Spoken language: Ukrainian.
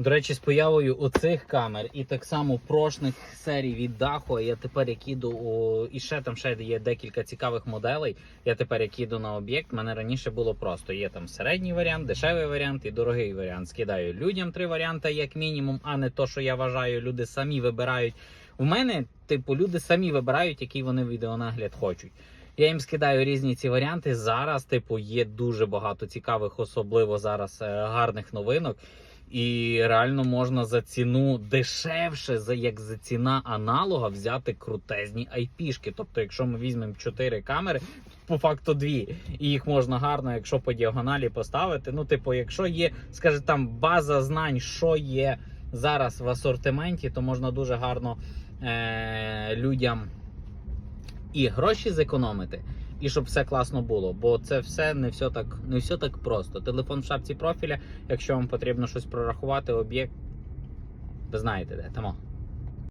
До речі, з появою оцих камер і так само прошних серій від Дахо, я тепер як іду у... і ще там ще є декілька цікавих моделей. Я тепер як іду на об'єкт. мене раніше було просто. Є там середній варіант, дешевий варіант і дорогий варіант. Скидаю людям три варіанти, як мінімум, а не то, що я вважаю, люди самі вибирають. У мене, типу, люди самі вибирають, який вони відеонагляд хочуть. Я їм скидаю різні ці варіанти. Зараз, типу, є дуже багато цікавих, особливо зараз е, гарних новинок. І реально можна за ціну дешевше, за як за ціна аналога, взяти крутезні айпішки. Тобто, якщо ми візьмемо 4 камери, по факту дві, і їх можна гарно, якщо по діагоналі поставити. Ну, типу, якщо є, скажімо, там база знань, що є зараз в асортименті, то можна дуже гарно е- людям і гроші зекономити. І щоб все класно було, бо це все не все так не все так просто. Телефон в шапці профіля, якщо вам потрібно щось прорахувати, об'єкт, ви знаєте де. Тому